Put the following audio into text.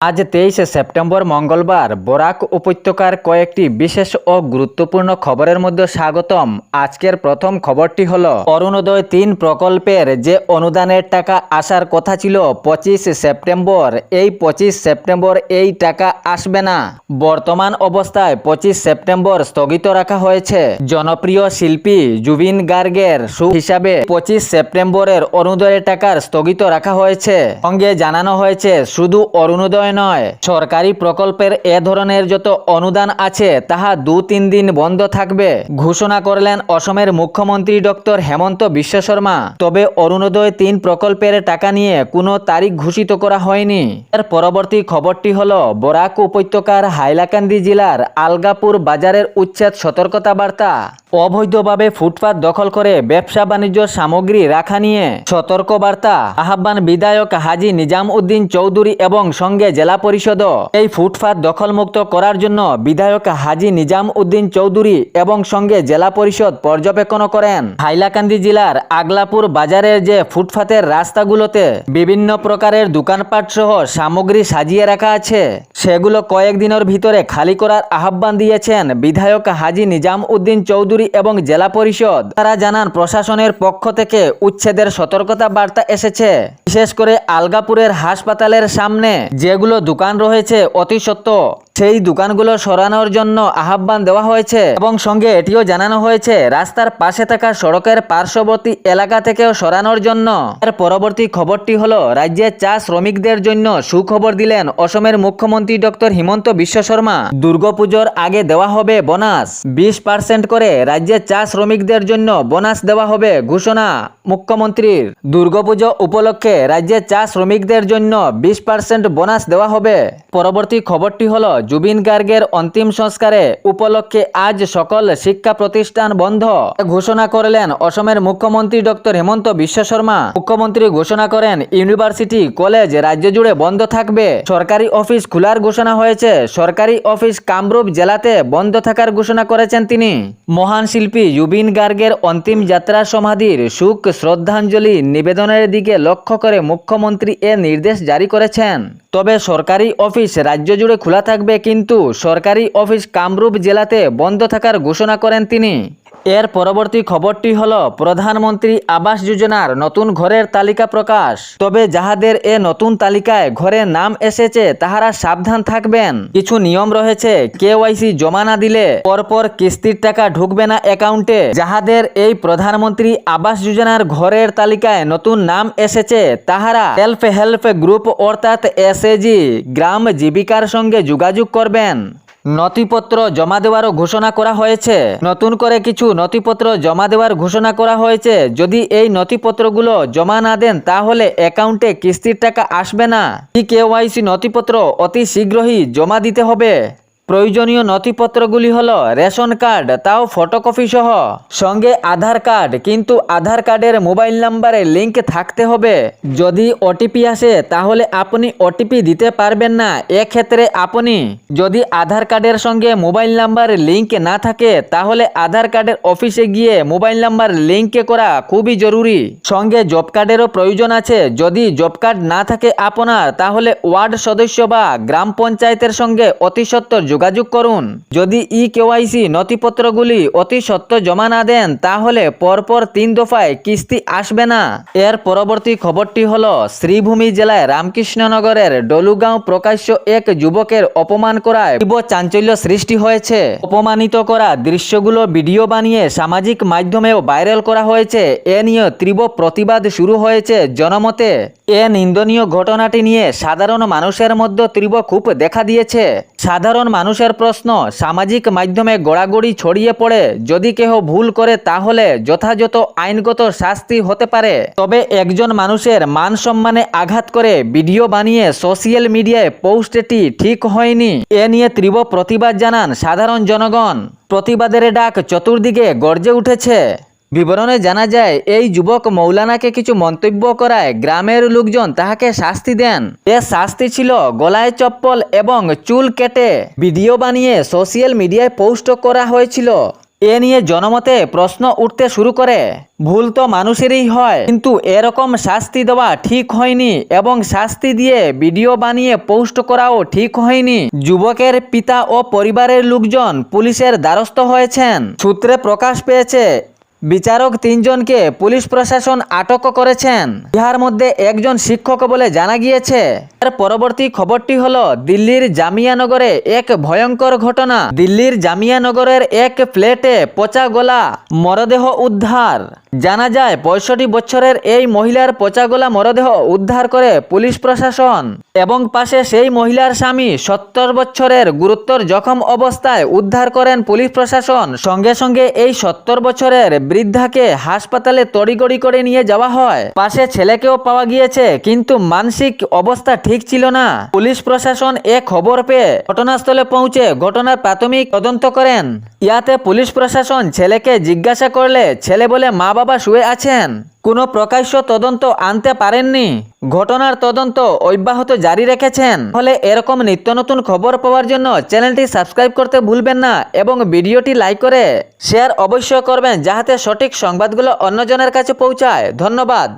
আজ তেইশে সেপ্টেম্বর মঙ্গলবার বরাক উপত্যকার কয়েকটি বিশেষ ও গুরুত্বপূর্ণ খবরের মধ্যে স্বাগতম। আজকের প্রথম খবরটি হল, অরুণোদয় তিন প্রকল্পের যে অনুদানের টাকা আসার কথা ছিল পঁচিশ সেপ্টেম্বর, এই পঁচিশ সেপ্টেম্বর এই টাকা আসবে না। বর্তমান অবস্থায় পঁচিশ সেপ্টেম্বর স্থগিত রাখা হয়েছে। জনপ্রিয় শিল্পী জুবিন গার্গের সুখ হিসাবে পঁচিশ সেপ্টেম্বরের অরুণোদয়ের টাকার স্থগিত রাখা হয়েছে। সঙ্গে জানানো হয়েছে, শুধু অরুণোদয় নয়। সরকারি প্রকল্পের এ ধরনের যত অনুদান আছে, তাহা দু তিন দিন বন্ধ থাকবে, ঘোষণা করলেন অসমের মুখ্যমন্ত্রী ডক্টর হেমন্ত বিশ্ব শর্মা। তবে অরুণোদয় তিন প্রকল্পের টাকা নিয়ে কোনো তারিখ ঘোষিত করা হয়নি। এর পরবর্তী খবরটি হল, বরাক উপত্যকার হাইলাকান্দি জেলার আলগাপুর বাজারের উচ্ছেদ সতর্কতা বার্তা। অবৈধভাবে ফুটপাত দখল করে ব্যবসা বাণিজ্য সামগ্রী রাখা নিয়ে সতর্ক বার্তা আহ্বান বিধায়ক হাজি নিজাম উদ্দিন চৌধুরী এবং সঙ্গে জেলা পরিষদ এই ফুটপাত দখলমুক্ত করার জন্য বিধায়ক হাজি নিজাম উদ্দিন চৌধুরী এবং সঙ্গে জেলা পরিষদ পর্যবেক্ষণ করেন। হাইলাকান্দি জেলার আগলাপুর বাজারের যে ফুটপাতের রাস্তাগুলোতে বিভিন্ন প্রকারের দোকানপাট সহ সামগ্রী সাজিয়ে রাখা আছে, সেগুলো কয়েকদিনের ভিতরে খালি করার আহ্বান দিয়েছেন বিধায়ক হাজি নিজাম উদ্দিন চৌধুরী। এবং জেলা পরিষদ। তারা জানান প্রশাসনের পক্ষ থেকে উচ্ছেদের সতর্কতা বার্তা এসেছে। বিশেষ করে আলগাপুরের হাসপাতালের সামনে যেগুলো দোকান রয়েছে অতি সত্য। সেই দোকানগুলো সরানোর জন্য আহ্বান দেওয়া হয়েছে এবং সঙ্গে এটিও জানানো হয়েছে, রাস্তার পাশে থাকা সড়কের পার্শ্ববর্তী এলাকা থেকেও সরানোর জন্য। এর পরবর্তী খবরটি হলো রাজ্যের চা শ্রমিকদের জন্য সুখবর দিলেন অসমের মুখ্যমন্ত্রী ডক্টর হিমন্ত বিশ্ব শর্মা। দুর্গাপুজোর আগে দেওয়া হবে বোনাস। বিশ পার্সেন্ট করে রাজ্যের চা শ্রমিকদের জন্য বোনাস দেওয়া হবে ঘোষণা মুখ্যমন্ত্রীর। দুর্গাপুজো উপলক্ষে রাজ্যের চা শ্রমিকদের জন্য বিশ পার্সেন্ট বোনাস দেওয়া হবে। পরবর্তী খবরটি হল, জুবিন গার্গের অন্তিম সংস্কারে উপলক্ষে আজ সকল শিক্ষা প্রতিষ্ঠান বন্ধ। ঘোষণা করলেন অসমের মুখ্যমন্ত্রী ডক্টর হেমন্ত বিশ্ব শর্মা। মুখ্যমন্ত্রী ঘোষণা করেন, ইউনিভার্সিটি, কলেজ, রাজ্য জুড়ে বন্ধ থাকবে। সরকারি অফিস খোলার ঘোষণা হয়েছে। সরকারি অফিস কামরূপ জেলাতে বন্ধ থাকার ঘোষণা করেছেন তিনি। মহান শিল্পী জুবিন গার্গের অন্তিম যাত্রা সমাধির সুখ, শ্রদ্ধাঞ্জলি নিবেদনের দিকে লক্ষ্য মুখ্যমন্ত্রী এ নির্দেশ জারি করেছেন। তবে সরকারি অফিস রাজ্য জুড়ে খোলা থাকবে, কিন্তু সরকারি অফিস কামরূপ জেলাতে বন্ধ থাকার ঘোষণা করেন তিনি। এর পরবর্তী খবরটি হল, প্রধানমন্ত্রী আবাস যোজনার নতুন ঘরের তালিকা প্রকাশ। তবে যাহাদের এ নতুন তালিকায় ঘরের নাম এসেছে, তাহারা সাবধান থাকবেন। কিছু নিয়ম রয়েছে কেওয়াইসি জমা না দিলে পরপর কিস্তির টাকা ঢুকবে না অ্যাকাউন্টে। যাহাদের এই প্রধানমন্ত্রী আবাস যোজনার ঘরের তালিকায় নতুন নাম এসেছে, তাহারা সেলফ হেল্প গ্রুপ অর্থাৎ এসএজি গ্রাম জীবিকার সঙ্গে যোগাযোগ করবেন। নথিপত্র জমা দেওয়ারও ঘোষণা করা হয়েছে। নতুন করে কিছু নথিপত্র জমা দেওয়ার ঘোষণা করা হয়েছে। যদি এই নথিপত্রগুলো জমা না দেন, তাহলে অ্যাকাউন্টে কিস্তির টাকা আসবে না। কি কেওয়াইসি নথিপত্র অতি শীঘ্রই জমা দিতে হবে। প্রয়োজনীয় নথিপত্রগুলি হলো রেশন কার্ড, তাও ফটোকপি সহ। সঙ্গে আধার কার্ড, কিন্তু আধার কার্ডের মোবাইল নাম্বারে লিংক থাকতে হবে। যদি ওটিপি আসে, তাহলে আপনি ওটিপি দিতে পারবেন না। এক্ষেত্রে আপনি যদি আধার কার্ডের সঙ্গে মোবাইল নাম্বার লিংক না থাকে, তাহলে আধার কার্ডের অফিসে গিয়ে মোবাইল নাম্বার লিংক করা খুবই জরুরি। সঙ্গে জব কার্ডেরও প্রয়োজন আছে। যদি জব কার্ড না থাকে আপনার, তাহলে ওয়ার্ড সদস্য বা গ্রাম পঞ্চায়েতের সঙ্গে অতি সত্বর যোগাযোগ করুন। যদি ই কেওয়াইসি নথিপত্রগুলি অতি সত্য জমা না দেন, তাহলে পরপর তিন দফায় কিস্তি আসবে না। এর পরবর্তী খবরটি হল, শ্রীভূমি জেলায় রামকৃষ্ণনগরের ডলুগাঁও প্রকাশ্য এক যুবকের অপমান করায় তীব্র চাঞ্চল্য সৃষ্টি হয়েছে। অপমানিত করা দৃশ্যগুলো ভিডিও বানিয়ে সামাজিক মাধ্যমেও ভাইরাল করা হয়েছে। এ নিয়ে তীব্র প্রতিবাদ শুরু হয়েছে জনমতে। এ নিন্দনীয় ঘটনাটি নিয়ে সাধারণ মানুষের মধ্যে তীব্র খুব দেখা দিয়েছে। সাধারণ মানুষের প্রশ্ন, সামাজিক মাধ্যমে গড়াগড়ি ছড়িয়ে পড়ে, যদি কেহ ভুল করে তাহলে যথাযথ আইনগত শাস্তি হতে পারে। তবে একজন মানুষের মান সম্মানে আঘাত করে ভিডিও বানিয়ে সোশ্যাল মিডিয়ায় পোস্টটি ঠিক হয়নি। এ নিয়ে তীব্র প্রতিবাদ জানান সাধারণ জনগণ। প্রতিবাদের ডাক চতুর্দিকে গর্জে উঠেছে। বিবরণে জানা যায়, এই যুবক মৌলানাকে কিছু মন্তব্য করায় গ্রামের লোকজন তাহাকে শাস্তি দেন। এ শাস্তি ছিল গলায় চপ্পল এবং চুল কেটে ভিডিও বানিয়ে সোশিয়াল মিডিয়ায় পোস্ট করা হয়েছিল। এ নিয়ে জনমতে প্রশ্ন উঠতে শুরু করে। ভুল তো মানুষেরই হয়, কিন্তু এরকম শাস্তি দেওয়া ঠিক হয়নি এবং শাস্তি দিয়ে ভিডিও বানিয়ে পোস্ট করাও ঠিক হয়নি। যুবকের পিতা ও পরিবারের লোকজন পুলিশের দ্বারস্থ হয়েছেন। সূত্রে প্রকাশ পেয়েছে বিচারক তিনজনকে পুলিশ প্রশাসন আটক করেছেন। ইহার মধ্যে একজন শিক্ষক বলে জানা গিয়েছে। এর পরবর্তী খবরটি হল, দিল্লির জামিয়ানগরে এক ভয়ঙ্কর ঘটনা। দিল্লির জামিয়ানগরের এক ফ্ল্যাটে পচা গলা, মরদেহ উদ্ধার। জানা যায়, পঁয়ষট্টি বছরের এই মহিলার পচা গলা, মরদেহ উদ্ধার করে পুলিশ প্রশাসন। এবং পাশে সেই মহিলার স্বামী সত্তর বছরের গুরুতর জখম অবস্থায় উদ্ধার করেন পুলিশ প্রশাসন। সঙ্গে সঙ্গে এই সত্তর বছরের বৃদ্ধাকে হাসপাতালে তড়িগড়ি করে নিয়ে যাওয়া হয়। পাশে ছেলেকেও পাওয়া গিয়েছে, কিন্তু মানসিক অবস্থা ঠিক ছিল না। পুলিশ প্রশাসন এ খবর পেয়ে ঘটনাস্থলে পৌঁছে ঘটনার প্রাথমিক তদন্ত করেন। ইয়াতে পুলিশ প্রশাসন ছেলেকে জিজ্ঞাসা করলে ছেলে বলে মা বাবা শুয়ে আছেন। কোনো প্রকাশ্য তদন্ত আনতে পারেননি। ঘটনার তদন্ত অব্যাহত জারি রেখেছেন। ফলে এরকম নিত্য নতুন খবর পাওয়ার জন্য চ্যানেলটি সাবস্ক্রাইব করতে ভুলবেন না এবং ভিডিওটি লাইক করে শেয়ার অবশ্যই করবেন যাহাতে সঠিক সংবাদগুলো অন্যজনের কাছে পৌঁছায়। ধন্যবাদ।